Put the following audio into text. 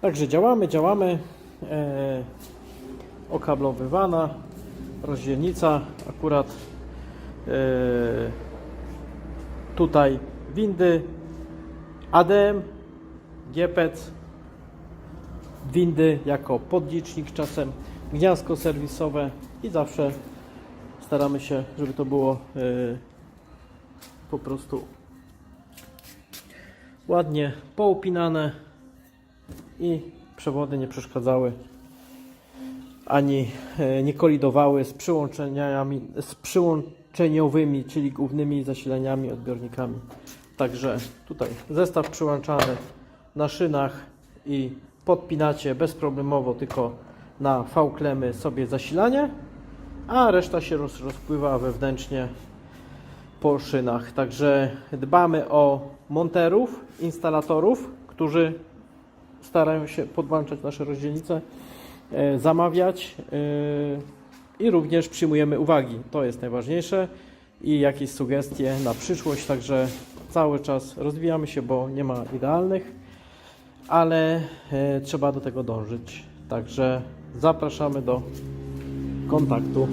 Także działamy, działamy. E, okablowywana, rozdzielnica, akurat e, tutaj windy, ADM, GPEC, windy jako podlicznik czasem, gniazdko serwisowe i zawsze staramy się, żeby to było e, po prostu ładnie poupinane i przewody nie przeszkadzały ani e, nie kolidowały z przyłączeniami, z przyłączeniowymi, czyli głównymi zasilaniami, odbiornikami. Także tutaj zestaw przyłączany na szynach i podpinacie bezproblemowo tylko na V-klemy sobie zasilanie, a reszta się roz, rozpływa wewnętrznie po szynach. Także dbamy o monterów, instalatorów, którzy starają się podłączać nasze rozdzielnice, e, zamawiać e, i również przyjmujemy uwagi. To jest najważniejsze i jakieś sugestie na przyszłość. Także cały czas rozwijamy się, bo nie ma idealnych, ale e, trzeba do tego dążyć. Także zapraszamy do kontaktu.